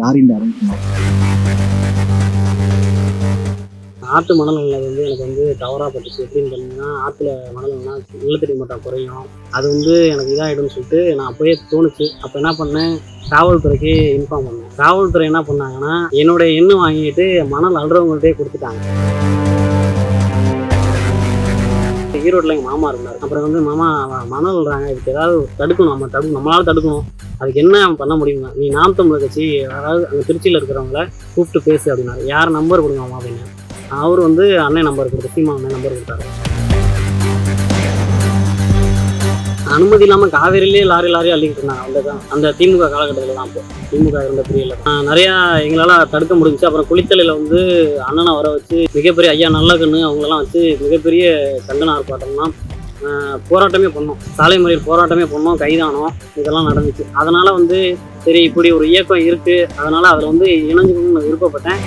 யார் இந்த ஆற்று மணல் உள்ளது வந்து எனக்கு வந்து தவறாக பட்டுச்சு. எப்படின்னு பார்த்தீங்கன்னா ஆற்றுல மணல் உள்ளத்தடி நிலத்தடி மட்டம் குறையும். அது வந்து எனக்கு இதாகிடும்னு சொல்லிட்டு நான் அப்போயே தோணுச்சு. அப்போ என்ன பண்ணேன்? காவல்துறைக்கு இன்ஃபார்ம் பண்ணேன். காவல்துறை என்ன பண்ணாங்கன்னா என்னுடைய எண்ணு வாங்கிட்டு மணல் அல்றவங்கள்ட்டே கொடுத்துட்டாங்க. ஈரோட்டில் எங்கள் மாமா இருந்தார். அப்புறம் வந்து மாமா மணல் விடுறாங்க இதுக்கு ஏதாவது தடுக்கணும் நம்ம தடுக்கணும் நம்மளால தடுக்கணும். அதுக்கு என்ன பண்ண முடியுமா நீ நாம் தமிழர் கட்சி அதாவது அங்கே திருச்சியில் இருக்கிறவங்கள கூப்பிட்டு பேசு அப்படின்னாரு. யார் நம்பர் கொடுங்க மாமா அப்படின்னு. அவர் வந்து அண்ணன் நம்பர் கொடுத்து சீமா அண்ணன் நம்பர் கொடுத்தாரு. அனுமதி இல்லாமல் காவேரியிலே லாரி லாரி அள்ளிக்கிட்டு இருந்தாங்க. அந்த அந்த திமுக காலகட்டத்தில் தான் அப்போ. திமுக இருந்த பிரியில் நிறையா எங்களால் தடுக்க முடிஞ்சுச்சு. அப்புறம் குளித்தலையில் வந்து அண்ணனை வர வச்சு மிகப்பெரிய ஐயா நல்ல கண்ணு அவங்களெல்லாம் வச்சு மிகப்பெரிய கண்டன ஆர்ப்பாட்டம்லாம் போராட்டமே பண்ணோம். சாலை முறையில் போராட்டமே பண்ணோம் கைதானோம். இதெல்லாம் நடந்துச்சு. அதனால் வந்து சரி இப்படி ஒரு இயக்கம் இருக்குது அதனால் அதில் வந்து இணைஞ்சுக்கணும்னு நான் விருப்பப்பட்டேன்.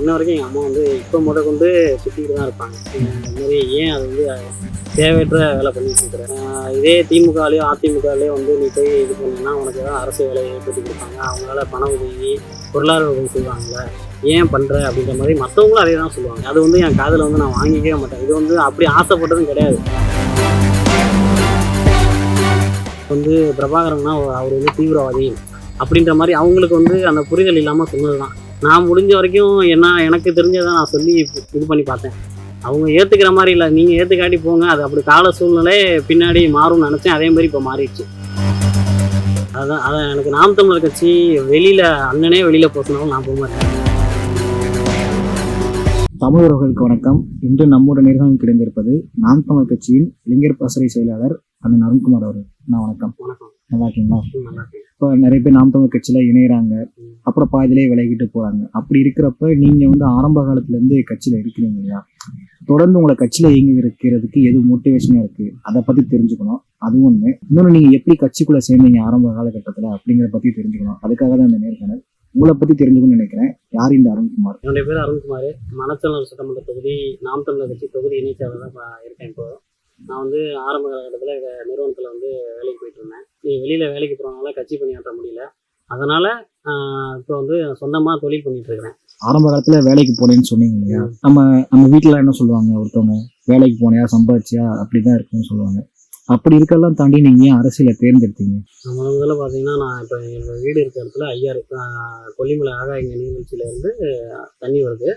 இன்ன வரைக்கும் எங்கள் அம்மா வந்து இப்போ முத கொண்டு சுற்றிக்கிட்டு தான் இருப்பாங்க. இந்த மாதிரி ஏன் அது வந்து தேவையற்ற வேலை பண்ணிட்டு இருக்கிறேன். இதே திமுகலையோ அதிமுகலையோ வந்து நீ போய் இது பண்ணீங்கன்னா உனக்கு ஏதாவது அரசு வேலையை ஏற்படுத்தி கொடுப்பாங்க. அவங்களால பண உதவி பொருளாதார உதவி செய்வாங்கல்ல ஏன் பண்ணுற அப்படின்ற மாதிரி மற்றவங்களும் அதே தான் சொல்லுவாங்க. அது வந்து என் காதில் வந்து நான் வாங்கிக்கவே மாட்டேன். இது வந்து அப்படி ஆசைப்பட்டதும் கிடையாது. வந்து பிரபாகரன்னா அவர் வந்து தீவிரவாதி அப்படின்ற மாதிரி அவங்களுக்கு வந்து அந்த புரிதல் இல்லாமல் சொன்னது தான் நான் முடிஞ்ச வரைக்கும் என்ன எனக்கு தெரிஞ்சதை நான் சொல்லி இது பண்ணி பார்த்தேன். அவங்க ஏற்றுக்கிற மாதிரி இல்லை. நீங்கள் ஏற்றுக்காட்டி போங்க. அது அப்படி கால சூழ்நிலை பின்னாடி மாறும்னு நினச்சேன். அதே மாதிரி இப்போ மாறிடுச்சு. அதான் அதான் எனக்கு நாம் தமிழர் கட்சி வெளியில் அண்ணனே வெளியில் போசினாலும் நான் போக மாட்டேன். தமிழ் உறவுகளுக்கு வணக்கம். இன்று நம்முடைய நேர்காணல் கிடைந்திருப்பது நாம் தமிழ் கட்சியின் இளைஞர் பசறை செயலாளர் அண்ணன் அருண்குமார் அவர் நான் வணக்கம். வணக்கம். நல்லா இருக்கீங்களா இப்போ நிறைய பேர் நாம் தமிழ் கட்சியில இணையறாங்க. அப்புறம் பாதியிலே விலகிட்டு போறாங்க. அப்படி இருக்கிறப்ப நீங்க வந்து ஆரம்ப காலத்துல இருந்து கட்சியில இருக்கிறீங்க இல்லையா? தொடர்ந்து உங்களை கட்சியில இயங்கி இருக்கிறதுக்கு எது மோட்டிவேஷனா இருக்கு? அதை பத்தி தெரிஞ்சுக்கணும். அது ஒண்ணு. இன்னொன்று நீங்க எப்படி கட்சிக்குள்ள சேர்ந்தீங்க ஆரம்ப காலகட்டத்துல அப்படிங்கிறத பத்தி தெரிஞ்சுக்கணும். அதுக்காக தான் இந்த நேர்காணல். உங்களை பத்தி தெரிஞ்சுக்கணும்னு நினைக்கிறேன். யார் இந்த அருண்குமார்? என்னுடைய பேர் அருண்குமார். மணச்சநல்லூர் சட்டமன்ற தொகுதி நாம் தமிழர் கட்சி தொகுதி இணைச்சாளராக இப்போ இருக்கேன் இப்போ. நான் வந்து ஆரம்ப காலகட்டத்தில் இந்த நிறுவனத்தில் வந்து வேலைக்கு போயிட்டு இருந்தேன் நீ வெளியில் வேலைக்கு போகிறதுனால கட்சி பணியாற்ற முடியல. அதனால் இப்போ வந்து சொந்தமாக தொழில் பண்ணிட்டு இருக்கிறேன். ஆரம்ப காலத்துல வேலைக்கு போனேன்னு சொன்னீங்க இல்லையா? நம்ம நம்ம வீட்டுல என்ன சொல்லுவாங்க? ஒருத்தவங்க வேலைக்கு போனியா சம்பாதிச்சியா? அப்படிதான் இருக்குன்னு சொல்லுவாங்க. அப்படி இருக்கெல்லாம் தாண்டி நீங்க ஏன் அரசியலை தேர்ந்தெடுத்தீங்க? முதல் முதல்ல பார்த்தீங்கன்னா நான் இப்போ எங்கள் வீடு இருக்கிற இடத்துல ஆஹ் கொல்லிமலை ஆகாயங்க நீர்வீழ்ச்சியிலேருந்து தண்ணி வருது.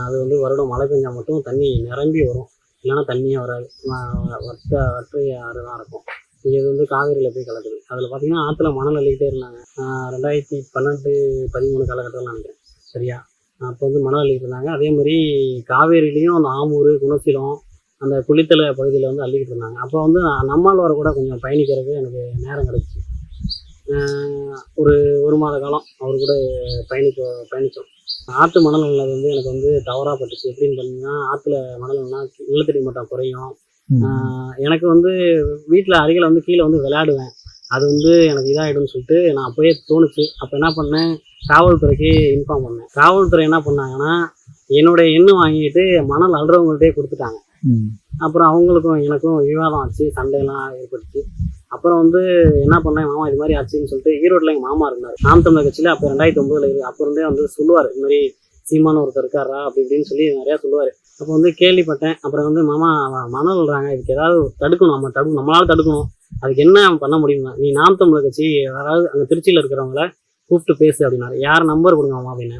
அது வந்து வருடம் மழை பெஞ்சா மட்டும் தண்ணி நிரம்பி வரும். இல்லைன்னா தண்ணியே வராது. வற்ற வற்றை ஆறு தான் இருக்கும். இது வந்து காவேரியில் போய் கலக்குது. அதில் பார்த்தீங்கன்னா ஆற்றுல மணல் அள்ளிக்கிட்டே இருந்தாங்க. ரெண்டாயிரத்தி பன்னெண்டு பதிமூணு காலகட்டத்தில் நினைக்கிறேன். சரியா? அப்போ வந்து மணல் அள்ளிக்கிட்டு இருந்தாங்க. அதே மாதிரி காவேரியிலையும் அந்த ஆமூர் குணசீலம் அந்த குளித்தலை பகுதியில் வந்து அள்ளிக்கிட்டு இருந்தாங்க. அப்போ வந்து நான் நம்மால் வர கூட கொஞ்சம் பயணிக்கிறதுக்கு எனக்கு நேரம் கிடச்சிச்சு. ஒரு ஒரு மாத காலம் அவர் கூட பயணிக்க பயணித்தோம் ஆற்று மணல் உள்ளது வந்து எனக்கு வந்து தவறாக பட்டுச்சு. எப்படின்னு பார்த்தீங்கன்னா ஆற்றுல மணல் இல்லைனா நிலத்தடி மட்டம் குறையும். எனக்கு வந்து வீட்டில் அருகில் வந்து கீழே வந்து விளையாடுவேன். அது வந்து எனக்கு இதாகிடும்னு சொல்லிட்டு நான் அப்போயே தோணுச்சு. அப்போ என்ன பண்ணேன்? காவல்துறைக்கு இன்ஃபார்ம் பண்ணேன். காவல்துறை என்ன பண்ணாங்கன்னா என்னுடைய எண்ணு வாங்கிட்டு மணல் அல்றவங்கள்ட்டே கொடுத்துட்டாங்க. அப்புறம் அவங்களுக்கும் எனக்கும் விவாதம் ஆச்சு. சண்டையெல்லாம் ஏற்பட்டுச்சு அப்புறம் வந்து என்ன பண்ணேன் மாமா இது மாதிரி ஆச்சுன்னு சொல்லிட்டு ஈரோட்டில் எங்கள் மாமா இருந்தார். நாம் தமிழர் கட்சியில் அப்போ ரெண்டாயிரத்தி ஒம்பதுல இருக்கு அப்போ இருந்தே வந்து சொல்லுவார் இது மாதிரி சீமான் ஒருத்தர் இருக்காரா? அப்படி இப்படின்னு சொல்லி நிறையா சொல்லுவார். அப்போ வந்து கேள்விப்பட்டேன். அப்புறம் வந்து மாமா மணல் இதுக்கு ஏதாவது தடுக்கணும். நம்ம தடு நம்மளால தடுக்கணும். அதுக்கு என்ன பண்ண முடியுமா நீ நாம் தமிழர் கட்சி அதாவது அங்கே திருச்சியில் இருக்கிறவங்கள கூப்பிட்டு பேசு அப்படின்னாரு. யார் நம்பர் கொடுங்க மாமா அப்படின்னு.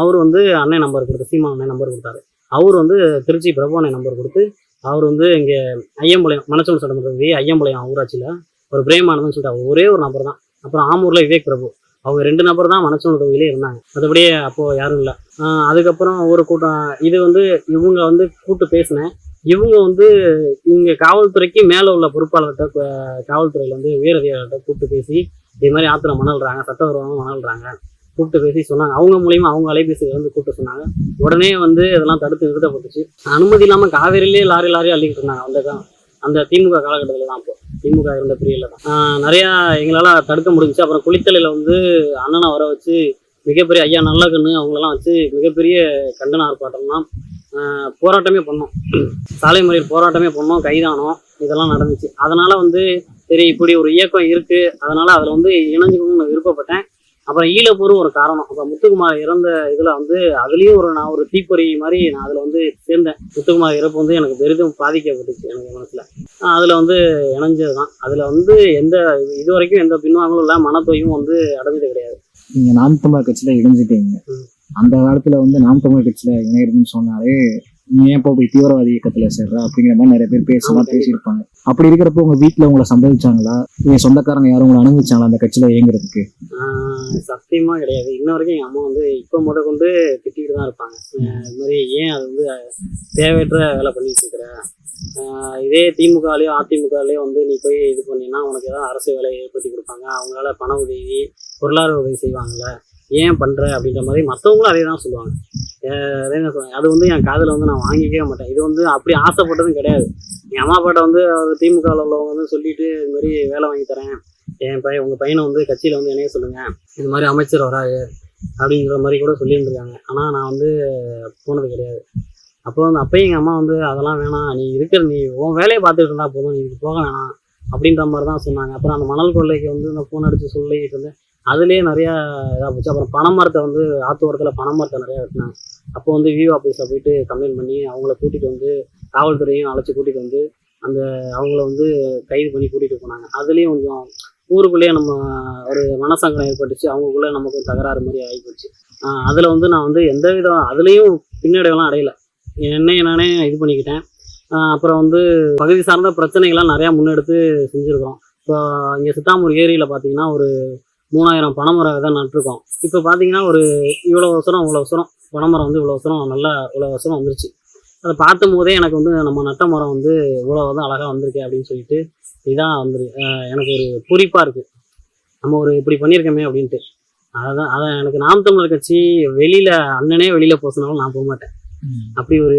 அவர் வந்து அண்ணன் நம்பர் கொடுத்து சீமா அண்ணன் நம்பர் கொடுத்தாரு. அவர் வந்து திருச்சி பிரபு அண்ணன் நம்பர் கொடுத்து அவர் வந்து இங்கே ஐயம்பாளையம் மனச்சூர் சட்டமன்ற ஐயம்பாளையம் ஊராட்சியில் ஒரு பிரேமானந்தன் சொல்லிட்டு அவர் ஒரே ஒரு நபர் தான். அப்புறம் ஆமூரில் விவேக் பிரபு. அவங்க ரெண்டு நபர் தான் மனச்சூர் தொகுதியிலே இருந்தாங்க. மற்றபடி அப்போது யாரும் இல்லை. அதுக்கப்புறம் ஒரு கூட்டம் இது வந்து இவங்க வந்து கூப்பிட்டு பேசினேன். இவங்க வந்து இங்கே காவல்துறைக்கு மேலே உள்ள பொறுப்பாளர்கிட்ட காவல்துறையில் வந்து உயர் அதிகாரிகிட்ட கூப்பிட்டு பேசி இது மாதிரி ஆத்திரம் மணல்றாங்க சட்டவிரோதமாக மணல்றாங்க. கூப்பிட்டு பேசி சொன்னாங்க. அவங்க மூலியமா அவங்க அலைபேசியில் வந்து கூப்பிட்டு சொன்னாங்க. உடனே வந்து இதெல்லாம் தடுத்து நிறுத்தப்பட்டுச்சு. அனுமதி இல்லாமல் காவேரிலேயே லாரி லாரி அள்ளிக்கிட்டு இருந்தாங்க. அந்த தான். அந்த திமுக காலகட்டத்தில் தான் அப்போ. திமுக இருந்த பிரியில் தான். நிறையா எங்களால் தடுக்க முடிஞ்சுச்சு. அப்புறம் குளித்தலையில் வந்து அண்ணனை வர வச்சு மிகப்பெரிய ஐயா நல்ல கண்ணு அவங்களெல்லாம் வச்சு மிகப்பெரிய கண்டன ஆர்ப்பாட்டம்லாம் போராட்டமே பண்ணோம். சாலை மறியல் போராட்டமே பண்ணோம். கைதானோம். இதெல்லாம் நடந்துச்சு. அதனால் வந்து சரி இப்படி ஒரு இயக்கம் இருக்குது அதனால் அதில் வந்து இணைஞ்சுக்கணும்னு விருப்பப்பட்டேன். அப்புறம் ஈழப்பூர் ஒரு காரணம். அப்போ முத்துக்குமார் இறந்த இதுல வந்து அதுலயும் ஒரு நான் ஒரு தீப்பொறி மாதிரி நான் அதுல வந்து சேர்ந்தேன். முத்துக்குமார் இறப்பு வந்து எனக்கு பெரிதும் பாதிக்கப்பட்டுச்சு எனக்கு மனசுல. அதுல வந்து இணைஞ்சது தான் அதுல வந்து எந்த இது வரைக்கும் எந்த பின்வாங்கலும் இல்லை மனத்தொய்வும் வந்து அடைஞ்சது கிடையாது. நீங்க நாம் தமிழர் கட்சியில இணைஞ்சிட்டீங்க. அந்த காலத்துல வந்து நாம் தமிழர் கட்சியில இணையறதுன்னு சொன்னாலே நீ ஏன் போய் தீவிரவாதி இயக்கத்துல சேர்ற? அப்படிங்கிற மாதிரி நிறைய பேர் பேசலாம். பேசியிருப்பாங்க. அப்படி இருக்கிறப்போ உங்க வீட்டுல உங்களை சம்பவிச்சாங்களா இல்ல சொந்தக்காரங்க யாரும் உங்களை அனுபவிச்சாங்களா அந்த கட்சியில இயங்குறதுக்கு? சத்தியமா கிடையாது. இன்ன வரைக்கும் எங்க அம்மா வந்து இப்ப முத கொண்டு திட்டிட்டு தான் இருப்பாங்க. இது மாதிரி ஏன் அது வந்து தேவையற்ற வேலை பண்ணிட்டு இருக்கிற? ஆஹ் இதே திமுகலயோ அதிமுகலயோ வந்து நீ போய் இது பண்ணினா உனக்கு ஏதாவது அரசு வேலையை ஏற்படுத்தி கொடுப்பாங்க. அவங்களால பண உதவி பொருளாதார உதவி செய்வாங்கல்ல. ஏன் பண்ற அப்படின்ற மாதிரி மற்றவங்களும் அதே தான் சொல்லுவாங்க. அது வந்து என் காதில் வந்து நான் வாங்கிக்கவே மாட்டேன். இது வந்து அப்படி ஆசைப்பட்டதும் கிடையாது. என் அம்மா அப்பாட்ட வந்து அவர் திமுகவில் உள்ளவங்க வந்து சொல்லிட்டு இது மாதிரி வேலை வாங்கி தரேன். என் பையன் உங்கள் பையனை வந்து கட்சியில் வந்து என்னைய சொல்லுங்கள் இது மாதிரி அமைச்சர் வராரு அப்படிங்கிற மாதிரி கூட சொல்லியிருந்துருக்காங்க. ஆனால் நான் வந்து போனது கிடையாது. அப்போ வந்து அப்பயும் எங்கள் அம்மா வந்து அதெல்லாம் வேணாம். நீ இருக்கிற நீ உன் வேலையை பார்த்துட்டு இருந்தா போதும். நீ இதுக்கு போக வேணாம். அப்படின்ற மாதிரி தான் சொன்னாங்க. அப்புறம் அந்த மணல் கொள்ளைக்கு வந்து இந்த ஃபோன் அடித்து சொல்லிட்டு இருந்தேன். அதுலேயே நிறையா இதாக போச்சு அப்புறம் பனை மரத்தை வந்து ஆற்று ஓரத்தில் பனை மரத்தை நிறையா வெட்டினாங்க. அப்போ வந்து விஓ ஆஃபீஸில் போயிட்டு கம்ப்ளைண்ட் பண்ணி அவங்கள கூட்டிகிட்டு வந்து காவல்துறையும் அழைச்சி கூட்டிகிட்டு வந்து அந்த அவங்கள வந்து கைது பண்ணி கூட்டிகிட்டு போனாங்க. அதுலேயும் கொஞ்சம் ஊருக்குள்ளேயே நம்ம ஒரு மனசங்கடம் ஏற்பட்டுச்சு. அவங்களுக்குள்ளே நமக்கு ஒரு தகராறு மாதிரி ஆகிப்போச்சு அதில் வந்து நான் வந்து எந்த விதம் அதுலேயும் பின்னடைவெல்லாம் அடையலை. என்னைய நானே இது பண்ணிக்கிட்டேன். அப்புறம் வந்து பகுதி சார்ந்த பிரச்சனைகள்லாம் நிறையா முன்னெடுத்து செஞ்சுருக்கிறோம். இப்போ இங்கே சித்தாமூர் ஏரியில் பார்த்தீங்கன்னா ஒரு மூணாயிரம் பனைமரம் விதை நட்டிருக்கோம். இப்போ பார்த்தீங்கன்னா ஒரு இவ்வளோ வருஷம் இவ்வளோ வருஷம் பனைமரம் வந்து இவ்வளோ வருஷம் நல்லா இவ்வளோ வருஷம் வந்துருச்சு. அதை பார்த்தும் போதே எனக்கு வந்து நம்ம நட்ட மரம் வந்து இவ்வளோ வந்து அழகாக வந்திருக்கு அப்படின்னு சொல்லிட்டு இதான் வந்துரு எனக்கு ஒரு குறிப்பாக இருக்குது நம்ம ஒரு இப்படி பண்ணியிருக்கோமே அப்படின்ட்டு. அதான் அதான் எனக்கு நாம் தமிழர் கட்சி வெளியில் அண்ணனே வெளியில் போசினாலும் நான் போக மாட்டேன். அப்படி ஒரு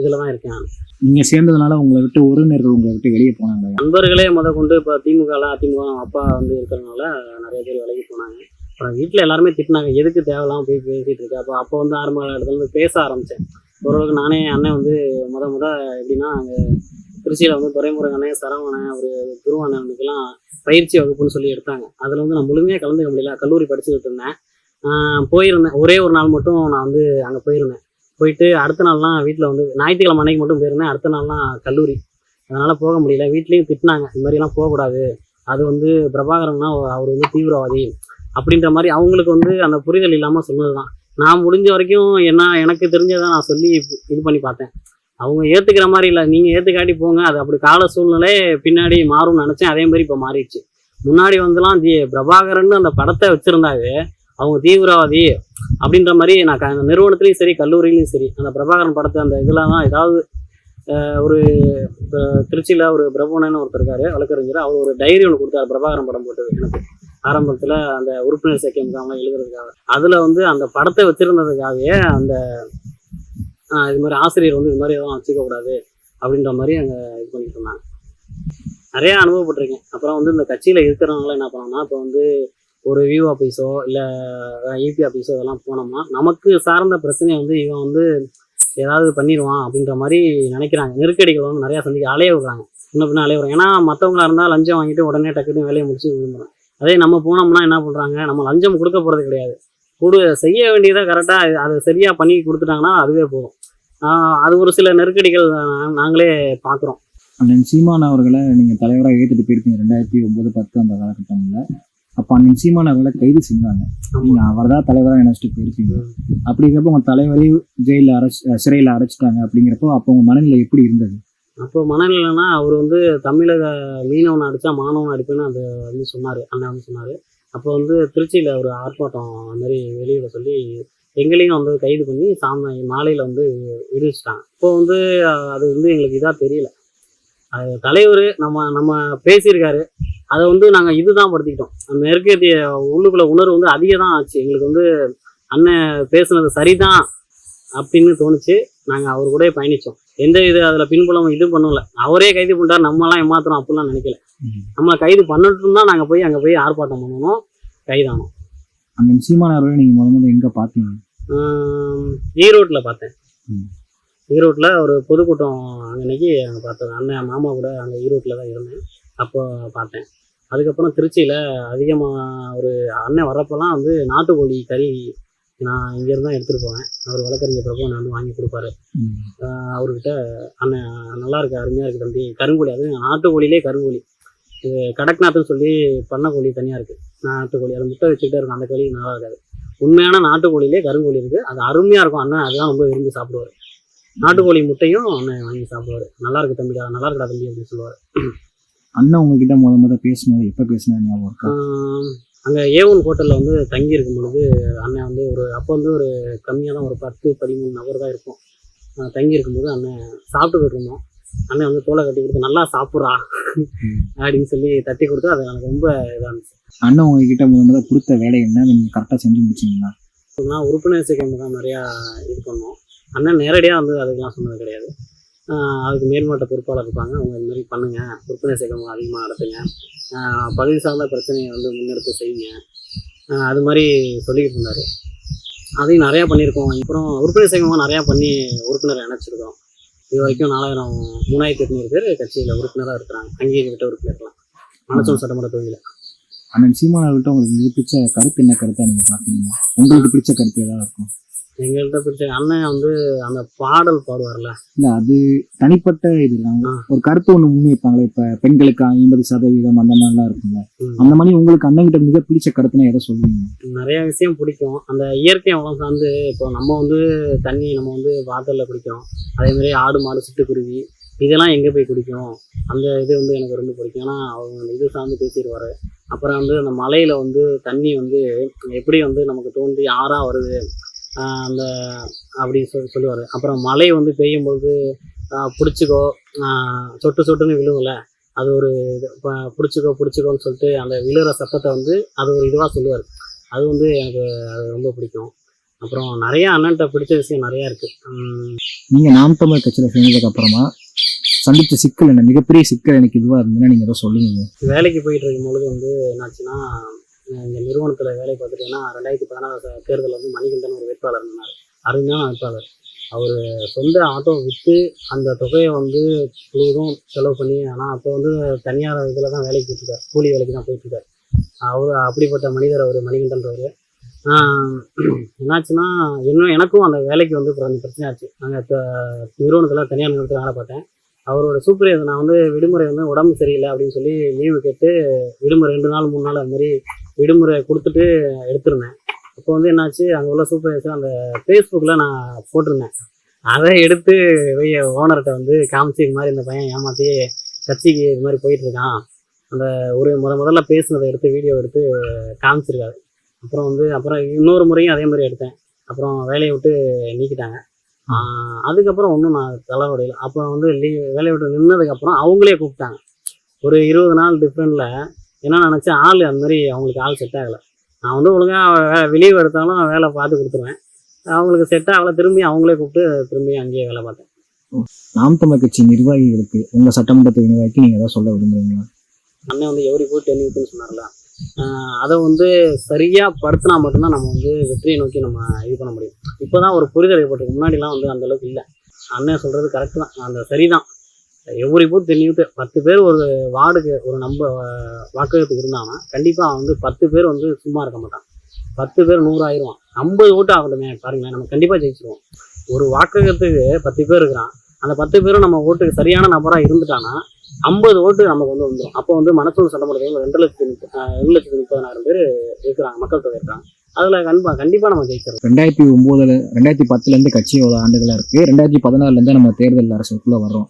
இதில் தான் இருக்கேன் நான். நீங்க சேர்ந்ததுனால உங்களை விட்டு உறவினர்கள் உங்களை விட்டு வெளியே போனாங்க. நண்பர்களே முத கொண்டு இப்போ திமுகல அதிமுக அப்பா வந்து இருக்கிறதுனால நிறைய பேர் விலகி போனாங்க. அப்புறம் வீட்டில் எல்லாருமே திட்டினாங்க எதுக்கு தேவையில்லாம போய் பேசிட்டு இருக்க? அப்போ அப்போ வந்து ஆரம்ப இடத்துல இருந்து பேச ஆரம்பித்தேன் ஓரளவுக்கு நானே அண்ணன் வந்து முத முத எப்படின்னா அங்கே திருச்சியில் வந்து துறைமுருகன் அண்ணன் சரவணன் ஒரு குருவானனுக்கெல்லாம் பயிற்சி வகுப்புன்னு சொல்லி எடுத்தாங்க. அதில் வந்து நான் முழுமையாக கலந்துக்க முடியல. கல்லூரி படிச்சுக்கிட்டு இருந்தேன். போயிருந்தேன். ஒரே ஒரு நாள் மட்டும் நான் வந்து அங்கே போயிருந்தேன். போயிட்டு அடுத்த நாள்லாம் வீட்டில் வந்து ஞாயிற்றுக்கிழமை அன்னைக்கு மட்டும் போயிருந்தேன். அடுத்த நாள்லாம் கல்லூரி. அதனால் போக முடியல. வீட்லேயும் திட்டினாங்க. இது மாதிரிலாம் போகக்கூடாது. அது வந்து பிரபாகரன்னா அவர் வந்து தீவிரவாதி. அப்படின்ற மாதிரி அவங்களுக்கு வந்து அந்த புரிதல் இல்லாமல் சொன்னது தான் நான் முடிஞ்ச வரைக்கும் என்ன எனக்கு தெரிஞ்சதை நான் சொல்லி இது பண்ணி பார்த்தேன். அவங்க ஏற்றுக்கிற மாதிரி இல்லை. நீங்கள் ஏற்றுக்காட்டி போங்க. அது அப்படி கால சூழ்நிலை பின்னாடி மாறும்னு நினச்சேன். அதே மாதிரி இப்போ மாறிடுச்சு. முன்னாடி வந்துலாம் தி பிரபாகரன் அந்த படத்தை வச்சுருந்தாவே அவங்க தீவிரவாதி அப்படின்ற மாதிரி நான் க- அந்த நிறுவனத்துலேயும் சரி கல்லூரியிலையும் சரி அந்த பிரபாகரன் படத்தை அந்த இதில் தான் ஏதாவது ஒரு இப்போ திருச்சியில் ஒரு பிரபுனன்னு ஒருத்தர் இருக்காரு வழக்கறிஞர். அவர் ஒரு டைரி ஒன்று கொடுத்தாரு பிரபாகரன் படம் போட்டது எனக்கு. ஆரம்பத்தில் அந்த உறுப்பினர் சேர்க்கை முகாம்லாம் எழுதுறதுக்காக. அதில் வந்து அந்த படத்தை வச்சுருந்ததுக்காகவே அந்த இது மாதிரி ஆசிரியர் வந்து இது மாதிரி எதுவும் வச்சுக்கக்கூடாது அப்படின்ற மாதிரி அங்கே இது பண்ணிட்டு இருந்தாங்க. நிறையா அனுபவப்பட்டிருக்கேன். அப்புறம் வந்து இந்த கட்சியில் இருக்கிறவங்களாம் என்ன பண்ணோம்னா இப்போ வந்து ஒரு வியூ ஆஃபீஸோ இல்லை இபி ஆஃபீஸோ இதெல்லாம் போனோம்னா நமக்கு சார்ந்த பிரச்சனையை வந்து இவன் வந்து ஏதாவது பண்ணிடுவான் அப்படின்ற மாதிரி நினைக்கிறாங்க. நெருக்கடிகள் வந்து நிறையா சந்திக்க அலைய விடுறாங்க இன்னும் பின்ன அலைய விடுறாங்க ஏன்னா மற்றவங்களா இருந்தால் லஞ்சம் வாங்கிட்டு உடனே டக்குன்னு வேலையை முடிச்சு விழுந்துடும் அதே நம்ம போனோம்னா என்ன பண்ணுறாங்க நம்ம லஞ்சம் கொடுக்க போகிறது கிடையாது. கொடு செய்ய வேண்டியதை கரெக்டாக அது சரியாக பண்ணி கொடுத்துட்டாங்கன்னா அதுவே போதும். அது ஒரு சில நெருக்கடிகள் நாங்களே பார்க்குறோம். அண்ணன் சீமான் அவர்களை நீங்கள் தலைவராக ஏற்றுட்டு போயிருக்கீங்க. ரெண்டாயிரத்தி ஒம்பது பத்து அந்த காலகட்டங்களில் அப்ப அண்ணன் சீமான் அவர்களை கைது செஞ்சாங்க. நீங்க அவர் தான் தலைவராக நினைச்சிட்டு போயிருக்கீங்க. அப்படி இருக்கிறப்ப உங்க தலைவரை ஜெயில அரைச்சு சிறையில அடைச்சிட்டாங்க அப்படிங்கிறப்போ அப்போ உங்க மனநிலை எப்படி இருந்தது? அப்போ மனநிலைனா அவர் வந்து தமிழக மீனவனை அடித்தா மாணவனை அடிப்பேன்னு அது வந்து சொன்னார் அண்ணன் வந்து சொன்னார். அப்போ வந்து திருச்சியில் ஒரு ஆர்ப்பாட்டம் அந்த மாதிரி வெளியிட சொல்லி எங்களையும் வந்து கைது பண்ணி சாம மாலையில் வந்து விடுவிச்சிட்டாங்க. இப்போ வந்து அது வந்து எங்களுக்கு இதாக தெரியல. அது தலைவர் நம்ம நம்ம பேசியிருக்காரு. அதை வந்து நாங்கள் இதுதான் படுத்திக்கிட்டோம். அந்த மேற்கத்திய உள்ளுக்குள்ள உணர்வு வந்து அதிகம் தான் ஆச்சு. எங்களுக்கு வந்து அண்ணன் பேசுனது சரிதான் அப்படின்னு தோணுச்சு. நாங்கள் அவர் கூட பயணித்தோம் எந்த இது அதில் பின்புலம் இது பண்ணல. அவரே கைது பண்ணிட்டார். நம்மலாம் ஏமாத்துறோம். அப்படிலாம் நினைக்கல. நம்மளை கைது பண்ணட்டும் தான் நாங்கள் போய் அங்கே போய் ஆர்ப்பாட்டம் பண்ணணும். கைதானோம். அண்ணன் சீமான் அவர்களை நீங்க முத முதல்ல எங்க பாத்தீங்க ஈரோட்டில் பார்த்தேன். ஈரோட்டில் ஒரு பொதுக்கூட்டம் அன்னைக்கு அங்கே பார்த்தேன். அண்ணன் மாமா கூட அங்கே ஈரோட்டில் தான் இருந்தேன். அப்போ பார்த்தேன். அதுக்கப்புறம் திருச்சியில் அதிகமாக ஒரு அண்ணன் வர்றப்பெல்லாம் வந்து நாட்டுக்கோழி கறி நான் இங்கேருந்து தான் எடுத்துகிட்டு போவேன். அவர் வழக்கறிஞப்போ நான் வந்து வாங்கி கொடுப்பாரு. அவர்கிட்ட அண்ணன் நல்லா இருக்கு அருமையாக இருக்குது தம்பி. கருங்கோழி அது நாட்டுக்கோழிலே கருங்கோழி. இது கடக்நாத்துன்னு சொல்லி பண்ண கோழி தனியாக இருக்குது நாட்டுக்கோழி அது முட்டை வச்சுக்கிட்டே இருக்கும். அந்த கோழி நல்லா இருக்காது. உண்மையான நாட்டுக்கோழிலே கருங்கோழி இருக்குது அது அருமையாக இருக்கும். அண்ணன் அதுதான் ரொம்ப விரும்பி சாப்பிடுவார். நாட்டுக்கோழி முட்டையும் அண்ணன் வாங்கி சாப்பிடுவார். நல்லா இருக்கு தம்பிடா நல்லா இருக்குடா தம்பி அப்படின்னு சொல்லுவார். அண்ணன் உங்ககிட்ட முத முத பேசினது எப்ப பேசினது ஞாபகம் இருக்கா? அங்கே ஏ ஒன் ஹோட்டலில் வந்து தங்கி இருக்கும் பொழுது அண்ணன் வந்து ஒரு அப்போ வந்து ஒரு கம்மியாக தான் ஒரு பத்து பதிமூணு நபர் தான் இருக்கும் தங்கி இருக்கும்போது அண்ணன் சாப்பிட்டுக்கிட்டு இருந்தோம் அண்ணன் வந்து தோலை கட்டி கொடுத்து நல்லா சாப்பிட்றா அப்படின்னு சொல்லி தட்டி கொடுத்து அது எனக்கு ரொம்ப இதாக இருந்துச்சு. அண்ணன் உங்ககிட்ட முத முத கொடுத்த வேலை என்ன? நீங்க கரெக்டா செஞ்சு முடிச்சீங்களா? நான் உறுப்பினர் சேர்க்கை தான் நிறையா இது பண்ணோம். அண்ணன் நேரடியாக வந்து அதுக்கெல்லாம் சொன்னது கிடையாது. அதுக்கு மேல்மட்ட பொறுப்பாளர் இருப்பாங்க. அவங்க இது மாதிரி பண்ணுங்கள் விற்பனை சேகம் அதிகமாக நடத்துங்க. பகுதி பதவி சார்ந்த பிரச்சனையை வந்து முன்னெடுத்து செய்யுங்க. அது மாதிரி சொல்லிக்கிட்டு இருந்தார். அதையும் நிறையா பண்ணியிருக்கோம். அப்புறம் உறுப்பினர் சேகமாக நிறையா பண்ணி உறுப்பினர் இணைச்சிருக்கோம் இது வரைக்கும் நாலாயிரம் மூணாயிரத்தி எட்நூறு பேர் கட்சியில் உறுப்பினராக இருக்கிறாங்க. அங்கீகரிக்கப்பட்ட உறுப்பினர்லாம் மனச்சூர் சட்டமன்ற தொகுதியில். அண்ணன் சீமான் அவர்கிட்ட உங்களுக்கு மிக பிடிச்ச கருத்து என்ன கருத்தாக நீங்கள் பார்க்குறீங்க? உங்களுக்கு பிடிச்ச கருத்து ஏதாவது இருக்கும்? எங்கள்கிட்ட பிடிச்ச அண்ணன் வந்து அந்த பாடல் பாடுவார்ல. இல்ல அது தனிப்பட்ட இது. ஒரு கருத்து ஒண்ணு முன்வைப்பாங்களே இப்ப பெண்களுக்கு ஐம்பது சதவீதம் அந்த மாதிரிலாம் இருக்கும்ல. அந்த மாதிரி உங்களுக்கு அண்ணன் கிட்ட மிக பிடிச்ச கருத்துனா எதை சொல்லுவீங்க? நிறைய விஷயம் பிடிக்கும். அந்த இயற்கை வளம் சார்ந்து இப்போ நம்ம வந்து தண்ணி நம்ம வந்து வாட்டரில் குடிக்கிறோம். அதே மாதிரி ஆடு மாடு சிட்டுக்குருவி இதெல்லாம் எங்கே போய் குடிக்கும்? அந்த இது வந்து எனக்கு ரொம்ப பிடிக்கும். ஏன்னா அவங்க இது சார்ந்து பேசிடுவார். அப்புறம் வந்து அந்த மலையில் வந்து தண்ணி வந்து எப்படி வந்து நமக்கு தோன்றி ஆறாக வருது? அந்த அப்படி சொல் சொல்லுவார். அப்புறம் மழை வந்து பெய்யும்போது ஆஹ் பிடிச்சிக்கோ சொட்டு சொட்டுன்னு விழுவும்ல அது ஒரு இது பிடிச்சிக்கோ பிடிச்சிக்கோன்னு சொல்லிட்டு அந்த விழுற சத்தத்தை வந்து அது ஒரு இதுவாக சொல்லுவார். அது வந்து எனக்கு அது ரொம்ப பிடிக்கும். அப்புறம் நிறைய அண்ணன்ட்ட பிடிச்ச விஷயம் நிறையா இருக்குது நீங்க நாம் தமிழ் கட்சியில சேர்ந்ததுக்கு அப்புறமா சந்திச்ச சிக்கல் என்ன? மிகப்பெரிய சிக்கல் எனக்கு இதுவா இருந்ததுன்னா நீங்க ஏதோ சொல்லுவீங்க. வேலைக்கு போயிட்டு இருக்கும் பொழுது வந்து என்னாச்சுன்னா இந்த நிறுவனத்தில் வேலை பார்த்துட்டீங்கன்னா ரெண்டாயிரத்தி பதினாறு தேர்தலில் வந்து மணிகண்டன் ஒரு வேட்பாளர் இருந்தார். அருமையான வேட்பாளர். அவர் சொந்த ஆட்டோ விற்று அந்த தொகையை வந்து முழுவதும் செலவு பண்ணி ஆனால் அப்போ வந்து தனியார் இதில் தான் வேலைக்கு போயிட்டுருக்கார். கூலி வேலைக்கு தான் போயிட்டுருக்கார். அவர் அப்படிப்பட்ட மனிதர் அவர் மணிகண்டன்றவர் என்னாச்சுன்னா இன்னும் எனக்கும் அந்த வேலைக்கு வந்து கொஞ்சம் பிரச்சனை ஆச்சு. நாங்கள் நிறுவனத்தில் தனியார் நிறுவனத்தில் வேலை பார்த்தேன். அவரோட சூப்பர்வைசர் நான் வந்து விடுமுறை வந்து உடம்பு சரியில்லை அப்படின்னு சொல்லி லீவு கேட்டு விடுமுறை ரெண்டு நாள் மூணு நாள் அது மாதிரி விடுமுறை கொடுத்துட்டு எடுத்திருந்தேன். அப்போ வந்து என்னாச்சு அங்கே உள்ள சூப்பர்வைசர் அந்த ஃபேஸ்புக்கில் நான் போட்டிருந்தேன். அதை எடுத்து போய் ஓனர்கிட்ட வந்து காமிச்சு இது மாதிரி இந்த பையன் ஏமாற்றி கட்சிக்கு இது மாதிரி போயிட்டுருக்கான் அந்த ஒரு முத முதல்ல பேசுனதை எடுத்து வீடியோ எடுத்து காமிச்சிருக்காரு. அப்புறம் வந்து அப்புறம் இன்னொரு முறையும் அதே மாதிரி எடுத்தேன். அப்புறம் வேலையை விட்டு நீக்கிட்டாங்க. அதுக்கப்புறம் ஒன்றும் நான் தலைவடையில் அப்புறம் வந்து லீவ் வேலையை விட்டு நின்னதுக்கப்புறம் அவங்களே கூப்பிட்டாங்க. ஒரு இருபது நாள் டிஃப்ரெண்டில் என்ன நினச்சேன் ஆள் அந்த மாதிரி அவங்களுக்கு ஆள் செட் ஆகலை. நான் வந்து ஒழுங்காக வெளியே எடுத்தாலும் வேலை பார்த்து கொடுத்துருவேன். அவங்களுக்கு செட் ஆகலை திரும்பி அவங்களே கூப்பிட்டு திரும்பி அங்கேயே வேலை பார்த்தேன். நாம் தமிழ் கட்சி நிர்வாகிகளுக்கு உங்க சட்டமன்றத்து நிர்வாகிக்கு நீங்க ஏதாவது சொல்ல விரும்புறீங்களா? அண்ணன் வந்து எவரி போய் டென் சொன்னார்ல. அதை வந்து சரியாக படுத்தினா மட்டும்தான் நம்ம வந்து வெற்றியை நோக்கி நம்ம இது பண்ண முடியும். இப்போ தான் ஒரு புரிதல் ஏற்பட்டிருக்கு. முன்னாடிலாம் வந்து அந்த அளவுக்கு இல்லை. அண்ணன் சொல்கிறது கரெக்டு தான். அந்த சரிதான். எவ்வளோ போய் தெரிஞ்சுக்கிட்டு பத்து பேர் ஒரு வார்டுக்கு ஒரு நம்ம ஆஹ், வாக்ககத்துக்கு இருந்தாங்கன்னா கண்டிப்பாக வந்து பத்து பேர் வந்து சும்மா இருக்க மாட்டான். பத்து பேர் நூறு ஆயிடுவான் ஐம்பது ஓட்டு ஆகட்டுமே பாருங்களேன். நம்ம கண்டிப்பாக ஜெயிச்சிருவோம். ஒரு வாக்ககத்துக்கு பத்து பேர் இருக்கிறான். அந்த பத்து பேரும் நம்ம ஓட்டுக்கு சரியான நபராக இருந்துட்டான்னா ஐம்பது ஓட்டு நமக்கு வந்து வந்துடும் அப்போ வந்து மனசூர் சட்டமன்றத்தில் ரெண்டு லட்சத்தி ரெண்டு லட்சத்தி முப்பதாயிரம் பேர் இருக்கிறாங்க மக்கள் தொகை இருக்காங்க. அதில் கண்டிப்பா கண்டிப்பாக நம்ம ஜெயிச்சிடலாம். ரெண்டாயிரத்தி ஒன்பதுல ரெண்டாயிரத்தி பத்துல இருந்து கட்சி எவ்வளவு ஆண்டுகளா இருக்கு. ரெண்டாயிரத்தி பதினாறுல இருந்து நம்ம தேர்தல் அரசுக்குள்ள வர்றோம்.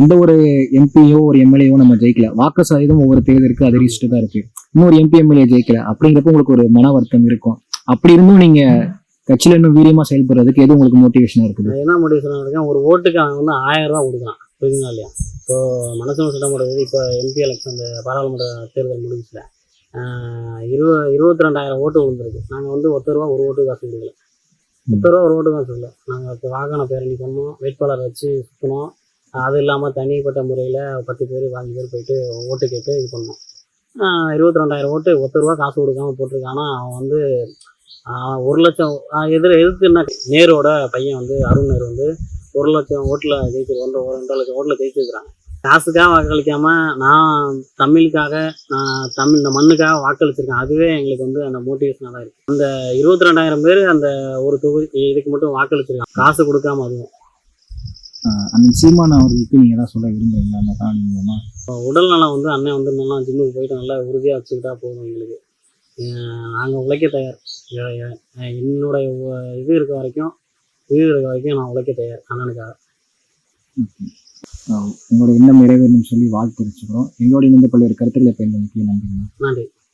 எந்த ஒரு எம்பியோ ஒரு எம்எல்ஏவோ நம்ம ஜெயிக்கல. வாக்கு சதவீதம் ஒவ்வொரு தேர்தலுக்கு அதிகரிச்சுட்டு தான் இருக்கு. இன்னொரு எம்பி எம்எல்ஏ ஜெயிக்கல. அப்படிங்கிறப்ப உங்களுக்கு ஒரு மன வருத்தம் இருக்கும். அப்படி இருந்தும் நீங்க கட்சியில இன்னும் வீரியமா செயல்படுறதுக்கு எது உங்களுக்கு மோட்டிவேஷனா இருக்குது? என்ன முடிவு இருக்கா ஒரு ஓட்டுக்கு அவன் வந்து ஆயிரம் ரூபா கொடுக்குறான். புரியுதுங்களா இல்லையா? இப்போ மனசூர் சட்டமன்றம் இப்போ எம்பி எலெக்ஷன் அந்த பாராளுமன்ற தேர்தல் முடிஞ்சுல இருபது இருபத்தி ரெண்டாயிரம் ஓட்டு விழுந்திருக்கு. நாங்கள் வந்து ஒருத்தர் ரூபா ஒரு ஓட்டு காசு கொடுக்கல. ஒருத்தர் ரூபா ஒரு ஓட்டு காசு இல்லை நாங்கள் இப்போ வாகன பேரணி பண்ணோம் வேட்பாளர் வச்சு சுற்றினோம் அது இல்லாமல் தனிப்பட்ட முறையில் பத்து பேர் பாஞ்சு பேர் போயிட்டு ஓட்டு கேட்டு இது பண்ணோம். இருபத்தி ரெண்டாயிரம் ஓட்டு ஒருத்தர் ரூபா காசு கொடுக்காம போட்டிருக்கானா? அவன் வந்து ஒரு லட்சம் எதிர் எதிர்த்து என்ன நேரோட பையன் வந்து அருண் நேரு வந்து ஒரு லட்சம் ஓட்டில் ஜெயிச்சிரு ஒன்றரை ஒன்றரை லட்சம் ஓட்டில் ஜெயிச்சிருக்கிறாங்க. காசுக்காக வாக்களிக்காம நான் தமிழுக்காக நான் தமிழ் இந்த மண்ணுக்காக வாக்களிச்சிருக்கேன். அதுவே எங்களுக்கு வந்து அந்த மோட்டிவேஷனாக தான் இருக்கு. அந்த இருபத்தி ரெண்டாயிரம் பேர் அந்த ஒரு தொகுதி இதுக்கு மட்டும் வாக்களிச்சிருக்காங்க. காசு கொடுக்காம அதுவும். அண்ணன் சீமான் அவர்களுக்கு நீங்க ஏதாவது சொல்ல விரும்புறீங்களா? அந்த காணொலி மூலமா? இப்போ உடல் நலம் வந்து அண்ணன் வந்து நல்லா ஜிம்முக்கு போயிட்டு நல்லா உறுதியாக வச்சுக்கிட்டா போதும் எங்களுக்கு. நாங்கள் உழைக்க தயார். எ- எ- என்னோட உ- இது இருக்க வரைக்கும் உயிர் இருக்க வரைக்கும் நான் உழைக்க தயார் அண்ணனுக்காக உங்களோட எண்ணம் நிறைவேறணும்னு சொல்லி வாழ்த்து தெரிவிச்சுக்கிறோம் எங்களோட இணைந்த பல்வேறு கருத்துக்களை பயன்படுத்தி நன்றிங்கண்ணா நன்றி.